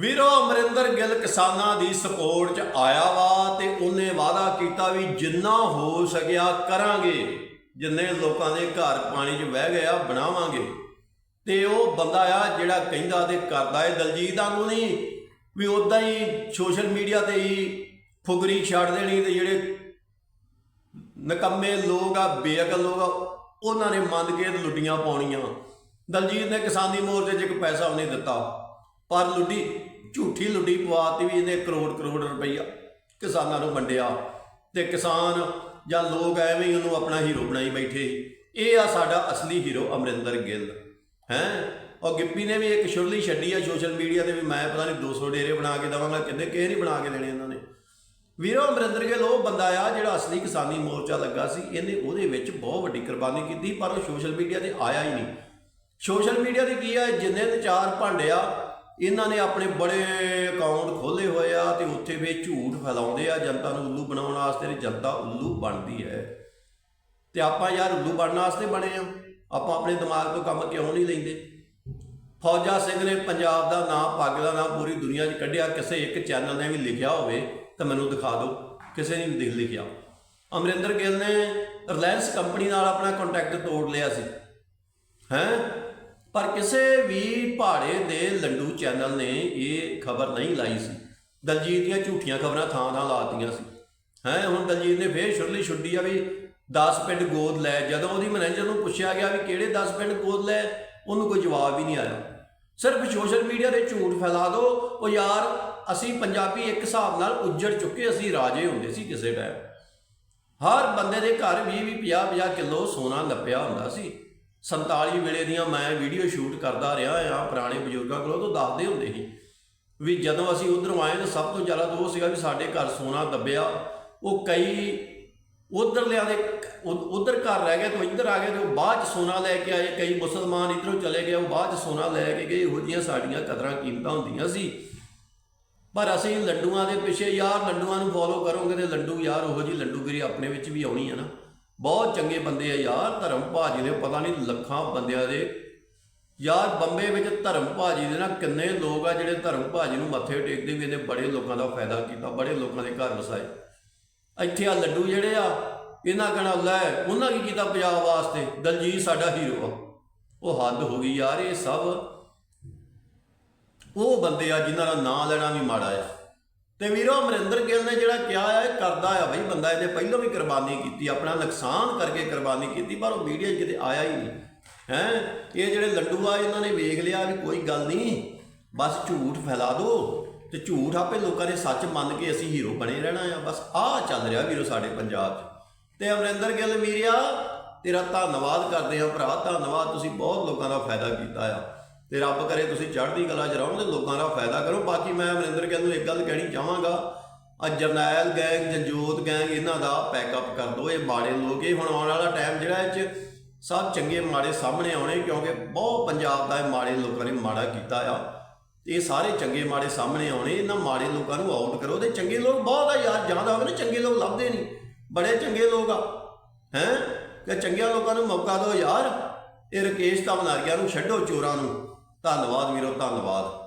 ਵੀਰੋ, ਅਮਰਿੰਦਰ ਗਿੱਲ ਕਿਸਾਨਾਂ ਦੀ ਸਪੋਰਟ 'ਚ ਆਇਆ ਵਾ ਤੇ ਉਹਨੇ ਵਾਅਦਾ ਕੀਤਾ ਵੀ ਜਿੰਨਾ ਹੋ ਸਕਿਆ ਕਰਾਂਗੇ, ਜਿੰਨੇ ਲੋਕਾਂ ਦੇ ਘਰ ਪਾਣੀ 'ਚ ਵਹਿ ਗਿਆ ਬਣਾਵਾਂਗੇ। ਤੇ ਉਹ ਬੰਦਾ ਆ ਜਿਹੜਾ ਕਹਿੰਦਾ ਤੇ ਕਰਦਾ ਏ, ਦਲਜੀਤ ਵਾਂਗੂ ਨਹੀਂ, ਵੀ ਉਦਾਂ ਹੀ ਸੋਸ਼ਲ ਮੀਡੀਆ ਤੇ ਹੀ ਫੁਗਰੀ ਛੱਡ ਦੇਣੀ ਤੇ ਜਿਹੜੇ ਨਕੰਮੇ ਲੋਕ ਆ, ਬੇਅਕਲ ਲੋਕ ਆ, ਉਹਨਾਂ ਨੇ ਮੰਨ ਕੇ ਤੇ ਲੁੱਡੀਆਂ ਪਾਉਣੀਆਂ। ਦਲਜੀਤ ਨੇ ਕਿਸਾਨੀ ਮੋਰਚੇ 'ਚ ਇੱਕ ਪੈਸਾ ਉਹਨੇ ਦਿੱਤਾ। ਪਰ ਲੁੱਡੀ, ਝੂਠੀ ਲੁੱਡੀ ਪਵਾਤੀ ਵੀ ਇਹਨੇ ਕਰੋੜ ਕਰੋੜ ਰੁਪਈਆ ਕਿਸਾਨਾਂ ਨੂੰ ਵੰਡਿਆ। ਤੇ ਕਿਸਾਨ ਜਾਂ ਲੋਕ ਐਵੇਂ ਹੀ ਉਹਨੂੰ ਆਪਣਾ ਹੀਰੋ ਬਣਾਈ ਬੈਠੇ ਇਹ ਆ ਸਾਡਾ ਅਸਲੀ ਹੀਰੋ ਅਮਰਿੰਦਰ ਗਿੱਲ, ਹੈ? ਉਹ ਗਿੱਪੀ ਨੇ ਵੀ ਇੱਕ ਸ਼ੁਰਲੀ ਛੱਡੀ ਆ ਸੋਸ਼ਲ ਮੀਡੀਆ ਤੇ ਵੀ ਮੈਂ ਪਤਾ ਨਹੀਂ 200 ਡੇਰੇ ਬਣਾ ਕੇ ਦਵਾਂਗਾ, ਕਿੰਨੇ ਕਿਸੇ ਨਹੀਂ ਬਣਾ ਕੇ ਦੇਣੇ ਇਹਨਾਂ ਨੇ। ਵੀਰੋ, ਅਮਰਿੰਦਰ ਗਿੱਲ ਉਹ ਬੰਦਾ ਆ ਜਿਹੜਾ ਅਸਲੀ ਕਿਸਾਨੀ ਮੋਰਚਾ ਲੱਗਾ ਸੀ, ਇਹਨੇ ਉਹਦੇ ਵਿੱਚ ਬਹੁਤ ਵੱਡੀ ਕੁਰਬਾਨੀ ਕੀਤੀ, ਪਰ ਉਹ ਸੋਸ਼ਲ ਮੀਡੀਆ ਤੇ ਆਇਆ ਹੀ ਨਹੀਂ। ਸੋਸ਼ਲ ਮੀਡੀਆ ਤੇ ਕੀ ਆ, ਜਿੰਨੇ ਨੇ ਚਾਰ ਭਾਂਡਿਆ ਇਹਨਾਂ ਨੇ ਆਪਣੇ ਬੜੇ ਅਕਾਊਂਟ ਖੋਲੇ ਹੋਏ ਆ ਤੇ ਉੱਥੇ ਵੀ ਝੂਠ ਫੈਲਾਉਂਦੇ ਆ, ਜਨਤਾ ਨੂੰ ਉੱਲੂ ਬਣਾਉਣ ਵਾਸਤੇ ਤੇ ਜਨਤਾ ਉੱਲੂ ਬਣਦੀ ਹੈ। ਤੇ ਆਪਾਂ ਯਾਰ ਉੱਲੂ ਬਣਨ ਵਾਸਤੇ ਬਣੇ ਆ। ਆਪਾਂ ਆਪਣੇ ਦਿਮਾਗ ਤੋਂ ਕੰਮ ਕਿਉਂ ਨਹੀਂ ਲੈਂਦੇ? ਫੌਜਾ ਸਿੰਘ ਨੇ ਪੰਜਾਬ ਦਾ ਨਾਂ ਪੱਗ ਦਾ ਨਾਂ ਪੂਰੀ ਦੁਨੀਆ 'ਚ ਕੱਢਿਆ। ਕਿਸੇ ਇੱਕ ਚੈਨਲ ਨੇ ਵੀ ਲਿਖਿਆ ਹੋਵੇ ਤਾਂ ਮੈਨੂੰ ਦਿਖਾ ਦਿਓ। ਕਿਸੇ ਨੇ ਵੀ ਦੇਖ ਲਿਖਿਆ। ਅਮਰਿੰਦਰ ਗਿੱਲ ਨੇ ਰਿਲਾਇੰਸ ਕੰਪਨੀ ਨਾਲ ਆਪਣਾ ਕੰਟੈਕਟ ਤੋੜ ਲਿਆ ਸੀ। ਹੈ? ਪਰ ਕਿਸੇ ਵੀ ਪਹਾੜੇ ਦੇ ਲੰਡੂ ਚੈਨਲ ਨੇ ਇਹ ਖਬਰ ਨਹੀਂ ਲਾਈ ਸੀ। ਦਲਜੀਤ ਦੀਆਂ ਝੂਠੀਆਂ ਖਬਰਾਂ ਥਾਂ ਥਾਂ ਲਾਤੀਆਂ ਸੀ। ਹੈ, ਹੁਣ ਦਲਜੀਤ ਨੇ ਫੇਰ ਸ਼ੁਰਲੀ ਛੁੱਡੀ ਆ ਵੀ 10 ਪਿੰਡ ਗੋਦ ਲੈ। ਜਦੋਂ ਉਹਦੀ ਮੈਨੇਜਰ ਨੂੰ ਪੁੱਛਿਆ ਗਿਆ ਵੀ ਕਿਹੜੇ 10 ਪਿੰਡ ਗੋਦ ਲੈ, ਉਹਨੂੰ ਕੋਈ ਜਵਾਬ ਹੀ ਨਹੀਂ ਆਇਆ। ਸਿਰਫ ਸੋਸ਼ਲ ਮੀਡੀਆ ਤੇ ਝੂਠ ਫੈਲਾ ਦਿਓ ਉਹ ਯਾਰ, ਅਸੀਂ ਪੰਜਾਬੀ ਇੱਕ ਹਿਸਾਬ ਨਾਲ ਉੱਜੜ ਚੁੱਕੇ, ਅਸੀਂ ਰਾਜੇ ਹੁੰਦੇ ਸੀ ਕਿਸੇ ਟਾਈਮ ਹਰ ਬੰਦੇ ਦੇ ਘਰ 20 20 50 50 ਕਿਲੋ ਸੋਨਾ ਲੱਪਿਆ ਹੁੰਦਾ ਸੀ। 47 ਵੇਲੇ ਦੀਆਂ ਮੈਂ ਵੀਡੀਓ ਸ਼ੂਟ ਕਰਦਾ ਰਿਹਾ ਆ ਪੁਰਾਣੇ ਬਜ਼ੁਰਗਾਂ ਕੋਲੋਂ ਤੋਂ ਦੱਸਦੇ ਹੁੰਦੇ ਸੀ ਵੀ ਜਦੋਂ ਅਸੀਂ ਉਧਰੋਂ ਆਏ ਤਾਂ ਸਭ ਤੋਂ ਜ਼ਿਆਦਾ ਤਾਂ ਉਹ ਸੀਗਾ ਵੀ ਸਾਡੇ ਘਰ ਸੋਨਾ ਦੱਬਿਆ। ਉਹ ਕਈ ਉਧਰ ਲਿਆ ਦੇ ਉਧਰ ਘਰ ਰਹਿ ਗਏ ਤੇ ਇੱਧਰ ਆ ਗਏ ਤੇ ਉਹ ਬਾਅਦ ਚ ਸੋਨਾ ਲੈ ਕੇ ਆਏ। ਕਈ ਮੁਸਲਮਾਨ ਇਧਰੋਂ ਚਲੇ ਗਏ, ਉਹ ਬਾਅਦ ਚ ਸੋਨਾ ਲੈ ਕੇ ਗਏ। ਇਹੋ ਜਿਹੀਆਂ ਸਾਡੀਆਂ ਕਦਰਾਂ ਕੀਮਤਾਂ ਹੁੰਦੀਆਂ ਸੀ। ਪਰ ਅਸੀਂ ਲੰਡੂਆਂ ਦੇ ਪਿੱਛੇ ਯਾਰ ਲੰਡੂਆਂ ਨੂੰ ਫੋਲੋ ਕਰੋਗੇ ਤੇ ਲੰਡੂ ਯਾਰ ਉਹੋ ਜੀ ਲੰਡੂਗਿਰੀ ਆਪਣੇ ਵਿੱਚ ਵੀ ਆਉਣੀ ਹੈ ਨਾ। ਬਹੁਤ ਚੰਗੇ ਬੰਦੇ ਆ ਯਾਰ, ਧਰਮ ਭਾਜੀ ਨੇ ਪਤਾ ਨਹੀਂ ਲੱਖਾਂ ਬੰਦਿਆਂ ਦੇ। ਯਾਰ ਬੰਬੇ ਵਿੱਚ ਧਰਮ ਭਾਜੀ ਦੇ ਨਾ ਕਿੰਨੇ ਲੋਕ ਆ ਜਿਹੜੇ ਧਰਮ ਭਾਜੀ ਨੂੰ ਮੱਥੇ ਟੇਕਦੇ ਵੀ ਇਹਨੇ ਬੜੇ ਲੋਕਾਂ ਦਾ ਫਾਇਦਾ ਕੀਤਾ, ਬੜੇ ਲੋਕਾਂ ਦੇ ਘਰ ਵਸਾਏ। ਇੱਥੇ ਆ ਲੱਡੂ ਜਿਹੜੇ ਆ, ਇਹਨਾਂ ਕਹਣਾ ਲੈ, ਉਹਨਾਂ ਕੀ ਕੀਤਾ ਪੰਜਾਬ ਵਾਸਤੇ? ਦਲਜੀਤ ਸਾਡਾ ਹੀਰੋ ਆ। ਉਹ ਹੱਦ ਹੋ ਗਈ ਯਾਰ, ਇਹ ਸਭ। ਉਹ ਬੰਦੇ ਆ ਜਿਨ੍ਹਾਂ ਦਾ ਨਾਂ ਲੈਣਾ ਵੀ ਮਾੜਾ ਆ। ਤੇ ਵੀਰੋ, ਅਮਰਿੰਦਰ ਗਿੱਲ ਨੇ ਜਿਹੜਾ ਕਿਹਾ ਆ, ਇਹ ਕਰਦਾ ਆ ਬਈ ਬੰਦਾ, ਇਹਨੇ ਪਹਿਲਾਂ ਵੀ ਕੁਰਬਾਨੀ ਕੀਤੀ, ਆਪਣਾ ਨੁਕਸਾਨ ਕਰਕੇ ਕੁਰਬਾਨੀ ਕੀਤੀ, ਪਰ ਉਹ ਮੀਡੀਆ 'ਚ ਕਿਤੇ ਆਇਆ ਹੀ ਨਹੀਂ। ਹੈ? ਇਹ ਜਿਹੜੇ ਲੱਡੂ ਆ, ਇਹਨਾਂ ਨੇ ਵੇਖ ਲਿਆ ਵੀ ਕੋਈ ਗੱਲ ਨਹੀਂ, ਬਸ ਝੂਠ ਫੈਲਾ ਦਿਓ ਤੇ ਝੂਠ ਆਪੇ ਲੋਕਾਂ ਨੇ ਸੱਚ ਮੰਨ ਕੇ ਅਸੀਂ ਹੀਰੋ ਬਣੇ ਰਹਿਣਾ ਆ, ਬਸ ਆਹ ਚੱਲ ਰਿਹਾ ਵੀਰੋ ਸਾਡੇ ਪੰਜਾਬ 'ਚ। ਤੇ ਅਮਰਿੰਦਰ ਗਿੱਲ, ਵੀਰਿਆ, ਤੇਰਾ ਧੰਨਵਾਦ ਕਰਦੇ ਆ ਭਰਾ, ਧੰਨਵਾਦ, ਤੁਸੀਂ ਬਹੁਤ ਲੋਕਾਂ ਦਾ ਫਾਇਦਾ ਕੀਤਾ ਆ। ਤੇ ਰੱਬ ਕਰੇ ਤੁਸੀਂ ਚੜ੍ਹਦੀ ਕਲਾ 'ਚ ਰਹੋ ਤੇ ਲੋਕਾਂ ਦਾ ਫਾਇਦਾ ਕਰੋ। ਬਾਕੀ ਮੈਂ ਅਮਰਿੰਦਰ ਗਿੱਲ ਨੂੰ ਇੱਕ ਗੱਲ ਕਹਿਣੀ ਚਾਹਾਂਗਾ ਆ ਜਰਨੈਲ ਗੈਂਗ ਜੰਜੋਤ ਗੈਂਗ, ਇਹਨਾਂ ਦਾ ਪੈਕਅਪ ਕਰ ਦਿਓ ਇਹ ਮਾੜੇ ਲੋਕ, ਇਹ ਹੁਣ ਆਉਣ ਵਾਲਾ ਟਾਈਮ ਜਿਹੜਾ ਇਹ 'ਚ ਸਭ ਚੰਗੇ ਮਾੜੇ ਸਾਹਮਣੇ ਆਉਣੇ, ਕਿਉਂਕਿ ਬਹੁਤ ਪੰਜਾਬ ਦਾ ਇਹ ਮਾੜੇ ਲੋਕਾਂ ਨੇ ਮਾੜਾ ਕੀਤਾ ਆ। ਇਹ ਸਾਰੇ ਚੰਗੇ ਮਾੜੇ ਸਾਹਮਣੇ ਆਉਣੇ, ਇਹਨਾਂ ਮਾੜੇ ਲੋਕਾਂ ਨੂੰ ਆਊਟ ਕਰੋ। ਤੇ ਚੰਗੇ ਲੋਕ ਬਹੁਤ ਆ ਯਾਰ ਜਾਂਦਾ ਹੋਵੇ ਨਾ ਚੰਗੇ ਲੋਕ ਲੱਭਦੇ ਨਹੀਂ, ਬੜੇ ਚੰਗੇ ਲੋਕ ਆ, ਹੈ? ਕਿ ਚੰਗਿਆਂ ਲੋਕਾਂ ਨੂੰ ਮੌਕਾ ਦਿਓ ਯਾਰ। ਇਹ ਰਕੇਸ਼ ਤਾਂ ਬਨਾਰੀਆਂ ਨੂੰ ਛੱਡੋ ਚੋਰਾਂ ਨੂੰ। ਧੰਨਵਾਦ ਵੀਰੋ ਧੰਨਵਾਦ।